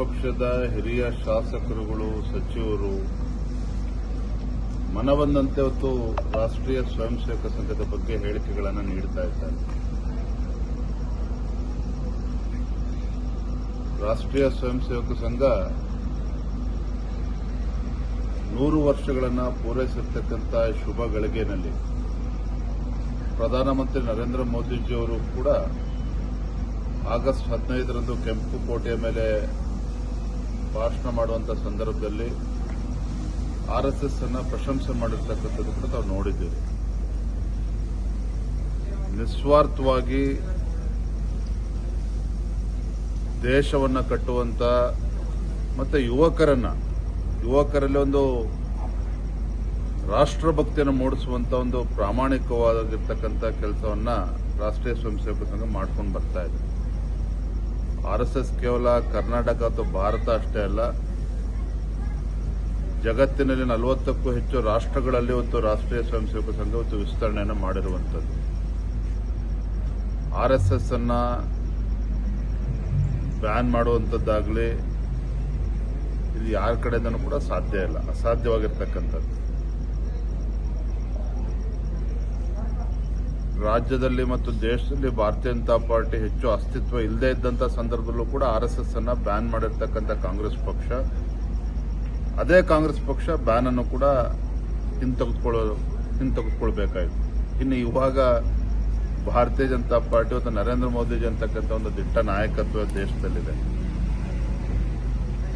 ಪಕ್ಷದ ಹಿರಿಯ ಶಾಸಕರುಗಳು, ಸಚಿವರು, ಮನಬಂದಂತೆ ಹೊತ್ತು ರಾಷ್ಟ್ರೀಯ ಸ್ವಯಂ ಸೇವಕ ಸಂಘದ ಬಗ್ಗೆ ಹೇಳಿಕೆಗಳನ್ನು ನೀಡ್ತಾ ಇದ್ದಾರೆ. ರಾಷ್ಟ್ರೀಯ ಸ್ವಯಂ ಸೇವಕ ಸಂಘ ನೂರು ವರ್ಷಗಳನ್ನು ಪೂರೈಸಿರ್ತಕ್ಕಂಥ ಶುಭ ಗಳಿಗೆನಲ್ಲಿ ಪ್ರಧಾನಮಂತ್ರಿ ನರೇಂದ್ರ ಮೋದಿಜಿಯವರು ಕೂಡ ಆಗಸ್ಟ್ ಹದಿನೈದರಂದು ಕೆಂಪು ಕೋಟೆಯ ಮೇಲೆ ಭಾಷಣ ಮಾಡುವಂತ ಸಂದರ್ಭದಲ್ಲಿ ಆರ್ಎಸ್ಎಸ್ ಅನ್ನ ಪ್ರಶಂಸೆ ಮಾಡಿರ್ತಕ್ಕಂಥದ್ದು ಕೂಡ ತಾವು ನೋಡಿದ್ದೇವೆ. ನಿಸ್ವಾರ್ಥವಾಗಿ ದೇಶವನ್ನ ಕಟ್ಟುವಂತ ಮತ್ತೆ ಯುವಕರನ್ನ, ಯುವಕರಲ್ಲಿ ಒಂದು ರಾಷ್ಟ್ರಭಕ್ತಿಯನ್ನು ಮೂಡಿಸುವಂತ ಒಂದು ಪ್ರಾಮಾಣಿಕವಾಗಿರ್ತಕ್ಕಂಥ ಕೆಲಸವನ್ನ ರಾಷ್ಟ್ರೀಯ ಸ್ವಯಂ ಸೇವಕ ಸಂಘ ಮಾಡ್ಕೊಂಡು ಬರ್ತಾ ಇದೆ. ಆರ್ಎಸ್ಎಸ್ ಕೇವಲ ಕರ್ನಾಟಕ ಅಥವಾ ಭಾರತ ಅಷ್ಟೇ ಅಲ್ಲ, ಜಗತ್ತಿನಲ್ಲಿ ನಲವತ್ತಕ್ಕೂ ಹೆಚ್ಚು ರಾಷ್ಟ್ರಗಳಲ್ಲಿ ಇವತ್ತು ರಾಷ್ಟ್ರೀಯ ಸ್ವಯಂ ಸೇವಕ ಸಂಘ ಇವತ್ತು ವಿಸ್ತರಣೆಯನ್ನು ಮಾಡಿರುವಂಥದ್ದು. ಆರ್ಎಸ್ಎಸ್ ಅನ್ನ ಬ್ಯಾನ್ ಮಾಡುವಂಥದ್ದಾಗಲಿ ಇದು ಯಾರ ಕಡೆಯಿಂದನೂ ಕೂಡ ಸಾಧ್ಯ ಇಲ್ಲ, ಅಸಾಧ್ಯವಾಗಿರ್ತಕ್ಕಂಥದ್ದು. ರಾಜ್ಯದಲ್ಲಿ ಮತ್ತು ದೇಶದಲ್ಲಿ ಭಾರತೀಯ ಜನತಾ ಪಾರ್ಟಿ ಹೆಚ್ಚು ಅಸ್ತಿತ್ವ ಇಲ್ಲದೆ ಇದ್ದಂಥ ಸಂದರ್ಭದಲ್ಲೂ ಕೂಡ ಆರ್ ಎಸ್ ಅನ್ನ ಬ್ಯಾನ್ ಮಾಡಿರ್ತಕ್ಕಂಥ ಕಾಂಗ್ರೆಸ್ ಪಕ್ಷ. ಅದೇ ಕಾಂಗ್ರೆಸ್ ಪಕ್ಷ ಬ್ಯಾನ್ ಅನ್ನು ಕೂಡ ಹಿಂತೆಗೆದುಕೊಳ್ಳೋ, ಹಿಂತೆಗೆದುಕೊಳ್ಬೇಕಾಯಿತು. ಇನ್ನು ಇವಾಗ ಭಾರತೀಯ ಜನತಾ ಪಾರ್ಟಿ ಮತ್ತು ನರೇಂದ್ರ ಮೋದಿಜಿ ಅಂತಕ್ಕಂಥ ಒಂದು ದಿಟ್ಟ ನಾಯಕತ್ವ ದೇಶದಲ್ಲಿದೆ.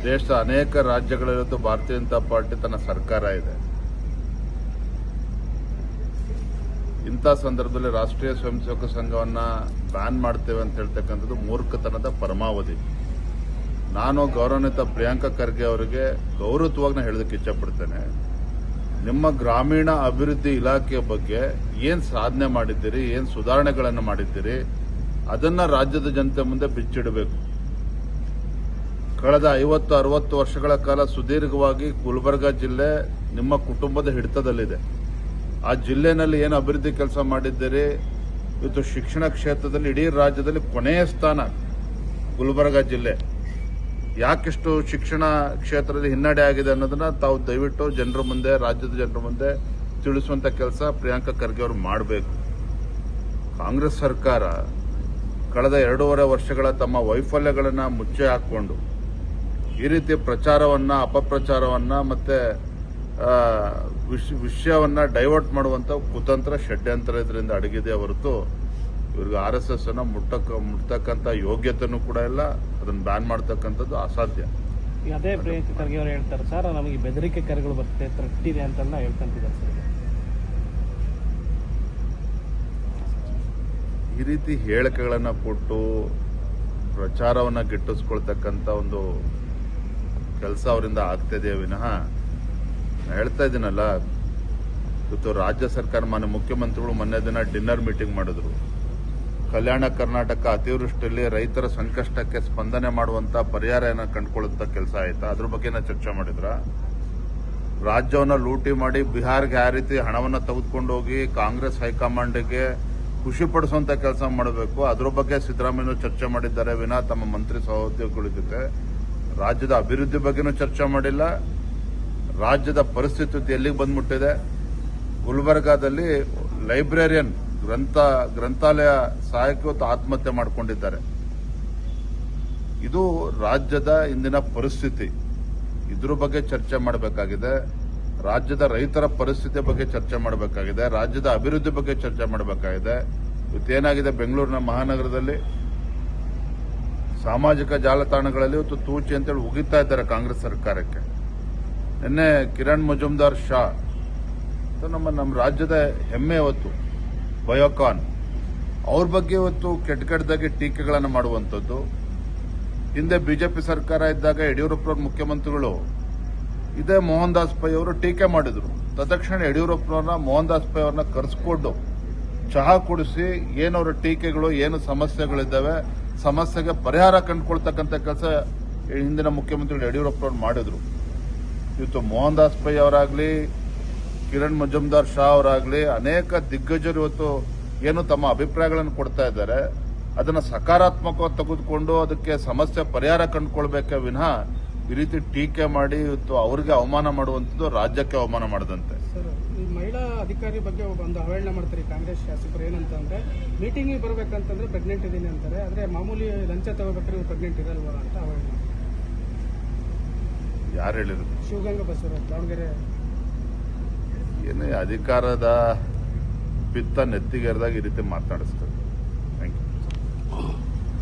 ದೇಶದ ಅನೇಕ ರಾಜ್ಯಗಳಲ್ಲಿ ಭಾರತೀಯ ಜನತಾ ಪಾರ್ಟಿ ತನ್ನ ಸರ್ಕಾರ ಇದೆ. ಇಂಥ ಸಂದರ್ಭದಲ್ಲಿ ರಾಷ್ಟ್ರೀಯ ಸ್ವಯಂ ಸೇವಕ ಸಂಘವನ್ನ ಬ್ಯಾನ್ ಮಾಡ್ತೇವೆ ಅಂತ ಹೇಳ್ತಕ್ಕಂಥದ್ದು ಮೂರ್ಖತನದ ಪರಮಾವಧಿ. ನಾನು ಗೌರವಾನ್ವಿತ ಪ್ರಿಯಾಂಕಾ ಖರ್ಗೆ ಅವರಿಗೆ ಗೌರವತ್ವವಾಗಿ ನಾನು ಹೇಳೋದಕ್ಕೆ ಇಚ್ಛಪಡ್ತೇನೆ. ನಿಮ್ಮ ಗ್ರಾಮೀಣ ಅಭಿವೃದ್ಧಿ ಇಲಾಖೆಯ ಬಗ್ಗೆ ಏನ್ ಸಾಧನೆ ಮಾಡಿದ್ದೀರಿ, ಏನ್ ಸುಧಾರಣೆಗಳನ್ನು ಮಾಡಿದ್ದೀರಿ, ಅದನ್ನ ರಾಜ್ಯದ ಜನತೆ ಮುಂದೆ ಬಿಚ್ಚಿಡಬೇಕು. ಕಳೆದ ಐವತ್ತು, ಅರವತ್ತು ವರ್ಷಗಳ ಕಾಲ ಸುದೀರ್ಘವಾಗಿ ಗುಲ್ಬರ್ಗಾ ಜಿಲ್ಲೆ ನಿಮ್ಮ ಕುಟುಂಬದ ಹಿಡಿತದಲ್ಲಿದೆ. ಆ ಜಿಲ್ಲೆನಲ್ಲಿ ಏನು ಅಭಿವೃದ್ಧಿ ಕೆಲಸ ಮಾಡಿದ್ದೀರಿ? ಇವತ್ತು ಶಿಕ್ಷಣ ಕ್ಷೇತ್ರದಲ್ಲಿ ಇಡೀ ರಾಜ್ಯದಲ್ಲಿ ಕೊನೆಯ ಸ್ಥಾನ ಗುಲ್ಬರ್ಗ ಜಿಲ್ಲೆ. ಯಾಕಿಷ್ಟು ಶಿಕ್ಷಣ ಕ್ಷೇತ್ರದಲ್ಲಿ ಹಿನ್ನಡೆ ಆಗಿದೆ ಅನ್ನೋದನ್ನ ತಾವು ದಯವಿಟ್ಟು ಜನರ ಮುಂದೆ, ರಾಜ್ಯದ ಜನರ ಮುಂದೆ ತಿಳಿಸುವಂತ ಕೆಲಸ ಪ್ರಿಯಾಂಕಾ ಖರ್ಗೆ ಅವರು ಮಾಡಬೇಕು. ಕಾಂಗ್ರೆಸ್ ಸರ್ಕಾರ ಕಳೆದ ಎರಡೂವರೆ ವರ್ಷಗಳ ತಮ್ಮ ವೈಫಲ್ಯಗಳನ್ನು ಮುಚ್ಚಿ ಹಾಕೊಂಡು ಈ ರೀತಿ ಪ್ರಚಾರವನ್ನ, ಅಪಪ್ರಚಾರವನ್ನ ಮತ್ತೆ ವಿಷ- ವಿಷಯವನ್ನು ಡೈವರ್ಟ್ ಮಾಡುವಂಥ ಕುತಂತ್ರ ಷಡ್ಯಂತ್ರ ಇದರಿಂದ ಅಡಗಿದೆ ಹೊರತು ಇವ್ರಿಗೆ ಆರ್ ಎಸ್ ಎಸ್ ಅನ್ನ ಮುಟ್ಟಕ್ಕ ಮುಟ್ತಕ್ಕಂತ ಯೋಗ್ಯತೆನೂ ಕೂಡ ಇಲ್ಲ. ಅದನ್ನ ಬ್ಯಾನ್ ಮಾಡ್ತಕ್ಕಂಥದ್ದು ಅಸಾಧ್ಯ. ಅದೇ ಪ್ರಿಯಾಂಕ ಖರ್ಗೆ ಅವರು ಹೇಳ್ತಾರೆ ಸರ್ ನಮಗೆ ಬೆದರಿಕೆ ಕರೆಗಳು ಬರುತ್ತೆ ಥ್ರೆಟ್ ಇದೆ ಅಂತೆಲ್ಲ ಹೇಳ್ಕೊಂತಿದ್ದಾರೆ ಸರ್ ಈ ರೀತಿ ಹೇಳಿಕೆಗಳನ್ನು ಕೊಟ್ಟು ಪ್ರಚಾರವನ್ನ ಗಿಟ್ಟಿಸ್ಕೊಳ್ತಕ್ಕಂಥ ಒಂದು ಕೆಲಸ ಅವರಿಂದ ಆಗ್ತಿದೆಯೇ ವಿನಃ. ಹೇಳ್ತಾ ಇದ್ದೀನಲ್ಲ, ಇವತ್ತು ರಾಜ್ಯ ಸರ್ಕಾರ ಮಾನ್ಯ ಮುಖ್ಯಮಂತ್ರಿಗಳು ಮೊನ್ನೆ ದಿನ ಡಿನ್ನರ್ ಮೀಟಿಂಗ್ ಮಾಡಿದ್ರು. ಕಲ್ಯಾಣ ಕರ್ನಾಟಕ ಅತಿವೃಷ್ಟಿಯಲ್ಲಿ ರೈತರ ಸಂಕಷ್ಟಕ್ಕೆ ಸ್ಪಂದನೆ ಮಾಡುವಂತ ಪರಿಹಾರ ಏನ ಕಂಡುಕೊಳ್ಳುವಂತ ಕೆಲಸ ಆಯ್ತಾ? ಅದ್ರ ಬಗ್ಗೆ ಚರ್ಚೆ ಮಾಡಿದ್ರ? ರಾಜ್ಯವನ್ನ ಲೂಟಿ ಮಾಡಿ ಬಿಹಾರ್ಗೆ ಯಾವ ರೀತಿ ಹಣವನ್ನ ತೆಗೆದುಕೊಂಡು ಹೋಗಿ ಕಾಂಗ್ರೆಸ್ ಹೈಕಮಾಂಡ್ಗೆ ಖುಷಿ ಪಡಿಸುವಂತ ಕೆಲಸ ಮಾಡಬೇಕು. ಅದ್ರ ಬಗ್ಗೆ ಸಿದ್ದರಾಮಯ್ಯ ಚರ್ಚೆ ಮಾಡಿದ್ದಾರೆ. ವಿನಾ, ತಮ್ಮ ಮಂತ್ರಿ ಸಹೋದ್ಯೋಗಿಗಳ ಜೊತೆ. ರಾಜ್ಯದ ಅಭಿವೃದ್ಧಿ ಬಗ್ಗೆನೂ ಚರ್ಚೆ ಮಾಡಿಲ್ಲ. ರಾಜ್ಯದ ಪರಿಸ್ಥಿತಿ ಎಲ್ಲಿಗೆ ಬಂದ್ಬಿಟ್ಟಿದೆ? ಗುಲ್ಬರ್ಗಾದಲ್ಲಿ ಲೈಬ್ರೇರಿಯನ್ ಗ್ರಂಥ, ಗ್ರಂಥಾಲಯ ಸಹಾಯಕ್ಕೆ ಇವತ್ತು ಆತ್ಮಹತ್ಯೆ ಮಾಡಿಕೊಂಡಿದ್ದಾರೆ. ಇದು ರಾಜ್ಯದ ಇಂದಿನ ಪರಿಸ್ಥಿತಿ. ಇದ್ರ ಬಗ್ಗೆ ಚರ್ಚೆ ಮಾಡಬೇಕಾಗಿದೆ. ರಾಜ್ಯದ ರೈತರ ಪರಿಸ್ಥಿತಿ ಬಗ್ಗೆ ಚರ್ಚೆ ಮಾಡಬೇಕಾಗಿದೆ. ರಾಜ್ಯದ ಅಭಿವೃದ್ಧಿ ಬಗ್ಗೆ ಚರ್ಚೆ ಮಾಡಬೇಕಾಗಿದೆ. ಇವತ್ತೇನಾಗಿದೆ ಬೆಂಗಳೂರಿನ ಮಹಾನಗರದಲ್ಲಿ? ಸಾಮಾಜಿಕ ಜಾಲತಾಣಗಳಲ್ಲಿ ಇವತ್ತು ತೂಚಿ ಅಂತೇಳಿ ಉಗಿತಾ ಇದ್ದಾರೆ ಕಾಂಗ್ರೆಸ್ ಸರ್ಕಾರಕ್ಕೆ. ನಿನ್ನೆ ಕಿರಣ್ ಮಜುಮ್ದಾರ್ ಶಾ. ನಮ್ಮ ನಮ್ಮ ರಾಜ್ಯದ ಹೆಮ್ಮೆ ಇವತ್ತು ಬಯೋಕಾನ್ ಅವ್ರ ಬಗ್ಗೆ ಇವತ್ತು ಕೆಟ್ಟ ಕೆಟ್ಟದಾಗಿ ಟೀಕೆಗಳನ್ನು ಮಾಡುವಂಥದ್ದು. ಹಿಂದೆ ಬಿಜೆಪಿ ಸರ್ಕಾರ ಇದ್ದಾಗ ಯಡಿಯೂರಪ್ಪ ಮುಖ್ಯಮಂತ್ರಿಗಳು, ಇದೇ ಮೋಹನ್ ದಾಸ್ ಪೈ ಅವರು ಟೀಕೆ ಮಾಡಿದ್ರು. ತತ್ಕ್ಷಣ ಯಡಿಯೂರಪ್ಪನವ್ರನ್ನ ಮೋಹನ್ ದಾಸ್ ಪೈ ಅವ್ರನ್ನ ಕರೆಸ್ಕೊಂಡು ಚಹಾ ಕುಡಿಸಿ ಏನವರ ಟೀಕೆಗಳು, ಏನು ಸಮಸ್ಯೆಗಳಿದ್ದಾವೆ, ಸಮಸ್ಯೆಗೆ ಪರಿಹಾರ ಕಂಡುಕೊಳ್ತಕ್ಕಂಥ ಕೆಲಸ ಹಿಂದಿನ ಮುಖ್ಯಮಂತ್ರಿಗಳು ಯಡಿಯೂರಪ್ಪನವ್ರು ಮಾಡಿದ್ರು. ಇವತ್ತು ಮೋಹನ್ ದಾಸ್ ಪೈ ಅವರಾಗ್ಲಿ, ಕಿರಣ್ ಮಜುಮ್ದಾರ್ ಶಾ ಅವರಾಗ್ಲಿ, ಅನೇಕ ದಿಗ್ಗಜರು ಇವತ್ತು ಏನು ತಮ್ಮ ಅಭಿಪ್ರಾಯಗಳನ್ನು ಕೊಡ್ತಾ ಇದ್ದಾರೆ. ಅದನ್ನ ಸಕಾರಾತ್ಮಕವಾಗಿ ತೆಗೆದುಕೊಂಡು ಅದಕ್ಕೆ ಸಮಸ್ಯೆ ಪರಿಹಾರ ಕಂಡುಕೊಳ್ಬೇಕೆ ವಿನಃ ಈ ರೀತಿ ಟೀಕೆ ಮಾಡಿ ಇವತ್ತು ಅವರಿಗೆ ಅವಮಾನ ಮಾಡುವಂಥದ್ದು ರಾಜ್ಯಕ್ಕೆ ಅವಮಾನ ಮಾಡದಂತೆ. ಮಹಿಳಾ ಅಧಿಕಾರಿ ಬಗ್ಗೆ ಒಂದು ಅವಹೇಳನ ಮಾಡ್ತಾರೆ ಕಾಂಗ್ರೆಸ್ ಶಾಸಕರು. ಏನಂತಂದ್ರೆ ಮೀಟಿಂಗಿಗೆ ಬರ್ಬೇಕಂತಂದ್ರೆ ಪ್ರೆಗ್ನೆಂಟ್ ಇದೀನಿ ಅಂತಾರೆ. ಆದ್ರೆ ಮಾಮೂಲಿ ಲಂಚ ತಗೋಬೇಕಾದ್ರೆ ಪ್ರೆಗ್ನೆಂಟ್ ಇರಲ್ವಾ ಅಂತ ಅವಹೇಳನ ಯಾರು ಹೇಳಿದ್ರು ಶಿವಗಂಗಾ ಬಸವರಾಜ್ ದಾವಣಗೆರೆ. ಏನೇ ಅಧಿಕಾರದ ಪಿತ್ತ ನೆತ್ತಿಗೆರೆದಾಗ ಈ ರೀತಿ ಮಾತನಾಡಿಸ್ತಾರೆ.